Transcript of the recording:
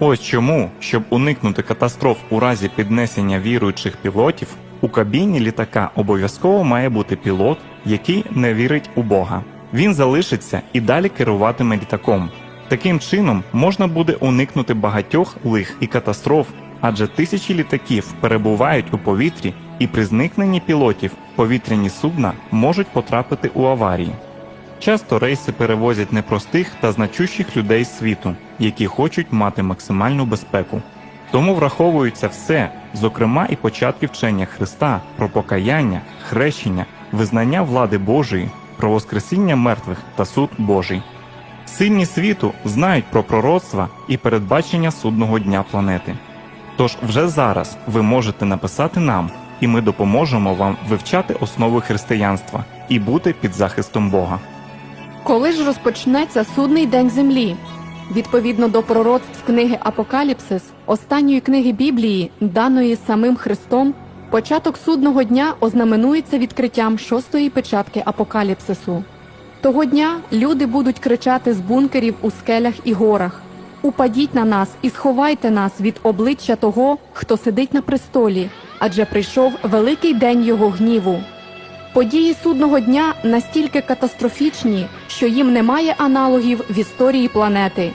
Ось чому, щоб уникнути катастроф у разі піднесення віруючих пілотів, у кабіні літака обов'язково має бути пілот, який не вірить у Бога. Він залишиться і далі керуватиме літаком. Таким чином можна буде уникнути багатьох лих і катастроф, адже тисячі літаків перебувають у повітрі, і при зникненні пілотів повітряні судна можуть потрапити у аварії. Часто рейси перевозять непростих та значущих людей світу, які хочуть мати максимальну безпеку. Тому враховується все, зокрема і початки вчення Христа про покаяння, хрещення, визнання влади Божої, про воскресіння мертвих та суд Божий. Сильні світу знають про пророцтва і передбачення судного дня планети. Тож вже зараз ви можете написати нам, і ми допоможемо вам вивчати основи християнства і бути під захистом Бога. Коли ж розпочнеться судний день землі? Відповідно до пророцтв книги Апокаліпсис, останньої книги Біблії, даної самим Христом, початок судного дня ознаменується відкриттям шостої печатки Апокаліпсису. Того дня люди будуть кричати з бункерів у скелях і горах: Упадіть на нас і сховайте нас від обличчя того, хто сидить на престолі, адже прийшов великий день його гніву. Події судного дня настільки катастрофічні, що їм немає аналогів в історії планети.